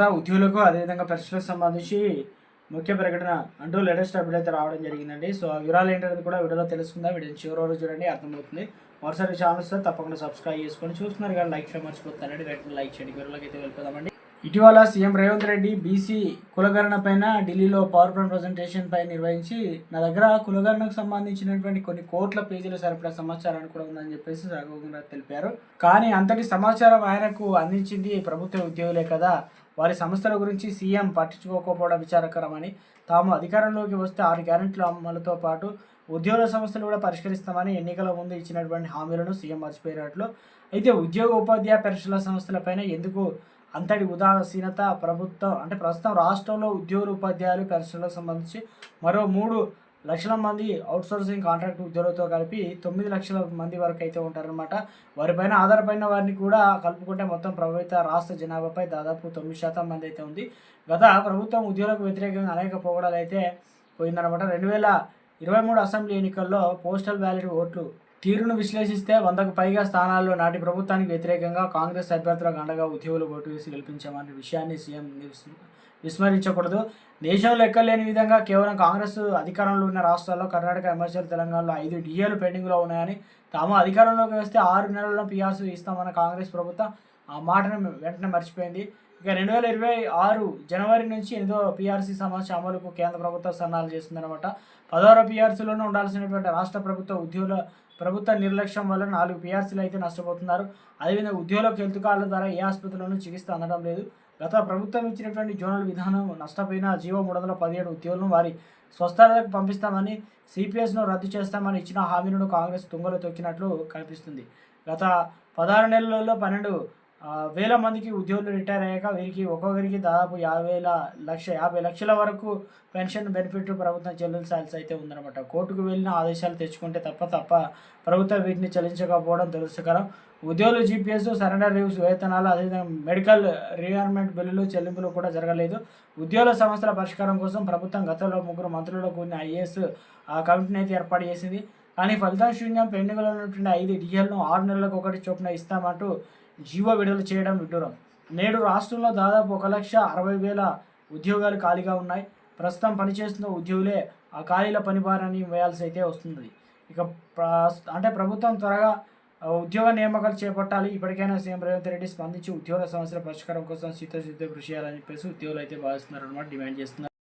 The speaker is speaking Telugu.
కొత్త ఉద్యోగులకు అదేవిధంగా పరిస్థితులకు సంబంధించి ముఖ్య ప్రకటన అంటూ లేటెస్ట్ అప్డేట్ అయితే రావడం జరిగిందండి. సో ఆ వివరాలు ఏంటనేది కూడా వీడియోలో తెలుసుకుందాం. వీడియో చివరి వరకు చూడండి అర్థమవుతుంది. మరోసారి ఛానల్స్ తప్పకుండా సబ్స్క్రైబ్ చేసుకొని చూస్తున్నారు కానీ లైక్ చేయడం మర్చిపోతారండి. వెంటనే లైక్ చేయండి. వివరాలకి అయితే వెళ్ళిపోదామండి. ఇటీవల సీఎం రేవంత్ రెడ్డి బీసీ కులగరణ పైన ఢిల్లీలో పవర్ పాయింట్ ప్రజెంటేషన్ పై నిర్వహించి నా దగ్గర కులగరణకు సంబంధించినటువంటి కొన్ని కోట్ల పేజీల సరిపడా సమాచారాన్ని కూడా ఉందని చెప్పేసి రఘువీంద్ర తెలిపారు. కానీ అంతటి సమాచారం ఆయనకు అందించింది ప్రభుత్వ ఉద్యోగులే కదా. వారి సంస్థల గురించి సీఎం పట్టించుకోకపోవడం విచారకరమని తాము అధికారంలోకి వస్తే ఆరు గ్యారెంటీల అమలుతో పాటు ఉద్యోగుల సమస్యలు కూడా పరిష్కరిస్తామని ఎన్నికల ముందు ఇచ్చినటువంటి హామీలను సీఎం మర్చిపోయినట్లు. అయితే ఉద్యోగ ఉపాధ్యాయ పెన్షన్ల సంస్థలపైన ఎందుకు అంతటి ఉదాసీనత? ప్రభుత్వం అంటే ప్రస్తుతం రాష్ట్రంలో ఉద్యోగులు ఉపాధ్యాయులు పెన్షన్లకు సంబంధించి మరో మూడు లక్షల మంది అవుట్సోర్సింగ్ కాంట్రాక్ట్ ఉద్యోగులతో కలిపి తొమ్మిది లక్షల మంది వరకు అయితే ఉంటారనమాట వారిపైన ఆధారపడిన వారిని కూడా కలుపుకుంటే మొత్తం ప్రభావిత రాష్ట్ర జనాభాపై దాదాపు తొమ్మిది శాతం మంది అయితే ఉంది. గత ప్రభుత్వం ఉద్యోగులకు వ్యతిరేకంగా అనేక పోగడాలు అయితే పోయిందనమాట రెండు వేల ఇరవై మూడు అసెంబ్లీ ఎన్నికల్లో పోస్టల్ బ్యాలెట్ ఓట్లు తీరును విశ్లేషిస్తే వందకు పైగా స్థానాల్లో నాటి ప్రభుత్వానికి వ్యతిరేకంగా కాంగ్రెస్ అభ్యర్థులకు అండగా ఉద్యోగులు ఓటు వేసి గెలిపించామనే విషయాన్ని సీఎం విస్- విస్మరించకూడదు. దేశంలో లెక్కలేని విధంగా కేవలం కాంగ్రెస్ అధికారంలో ఉన్న రాష్ట్రాల్లో కర్ణాటక హిమాచల్ తెలంగాణలో ఐదు డిఏలు పెండింగ్లో ఉన్నాయని తాము అధికారంలోకి వస్తే ఆరు నెలల్లో పిఆర్సీ ఇస్తామన్న కాంగ్రెస్ ప్రభుత్వం ఆ మాటను వెంటనే మర్చిపోయింది. ఇక రెండు వేల ఇరవై ఆరు జనవరి నుంచి ఎనిమిదో పీఆర్సీ సమస్య అమలుకు కేంద్ర ప్రభుత్వం సన్నాలు చేస్తుందన్నమాట. పదహారో పిఆర్సీలోనే ఉండాల్సినటువంటి రాష్ట్ర ప్రభుత్వ ఉద్యోగుల ప్రభుత్వ నిర్లక్ష్యం వల్ల నాలుగు పీఆర్సీలు అయితే నష్టపోతున్నారు. అదేవిధంగా ఉద్యోగులకు హెల్త్ కార్డుల ద్వారా ఏ ఆసుపత్రిలోనూ చికిత్స అందడం లేదు. గత ప్రభుత్వం ఇచ్చినటువంటి జోనల్ విధానం నష్టపోయిన జీవో మూడు వందల పదిహేడు ఉద్యోగులను వారి స్వస్థలకు పంపిస్తామని సిపిఎస్ను రద్దు చేస్తామని ఇచ్చిన హామీలను కాంగ్రెస్ తుంగలో తొక్కినట్లు కనిపిస్తుంది. గత పదహారు నెలలలో పన్నెండు వేల మందికి ఉద్యోగులు రిటైర్ అయ్యాక వీరికి ఒక్కొక్కరికి దాదాపు యాభై వేల లక్ష యాభై లక్షల వరకు పెన్షన్ బెనిఫిట్ ప్రభుత్వం చెల్లించాల్సి అయితే ఉందన్నమాట. కోర్టుకు వెళ్ళిన ఆదేశాలు తెచ్చుకుంటే తప్ప తప్ప ప్రభుత్వం వీటిని చెల్లించకపోవడం దురదృష్టకరం. ఉద్యోగులు జీపీఎస్ సరెండర్ లీవ్స్ వేతనాలు అదేవిధంగా మెడికల్ రియార్మెంట్ బిల్లులు చెల్లింపులు కూడా జరగలేదు. ఉద్యోగుల సమస్యల పరిష్కారం కోసం ప్రభుత్వం గతంలో ముగ్గురు మంత్రులు కూడిన ఐఏఎస్ ఆ కమిటీని అయితే ఏర్పాటు చేసింది. కానీ ఫలితం శూన్యం పెండింగ్లో ఉన్నటువంటి ఐదు డిఎల్ను ఆరు నెలలకు ఒకటి చొప్పున ఇస్తామంటూ జీవో విడుదల చేయడం విడ్డూరం. నేడు రాష్ట్రంలో దాదాపు ఒక లక్ష అరవై వేల ఉద్యోగాలు ఖాళీగా ఉన్నాయి. ప్రస్తుతం పనిచేస్తున్న ఉద్యోగులే ఆ ఖాళీల పనిభారాన్ని వేయాల్సి అయితే వస్తుంది. ఇక అంటే ప్రభుత్వం త్వరగా ఉద్యోగ నియామకాలు చేపట్టాలి. ఇప్పటికైనా సీఎం రేవంత్ రెడ్డి స్పందించి ఉద్యోగుల సమస్యల పరిష్కారం కోసం శీతశుద్ధి కృషి చేయాలని చెప్పేసి ఉద్యోగులు అయితే భావిస్తున్నారు అనమాట డిమాండ్ చేస్తున్నారు.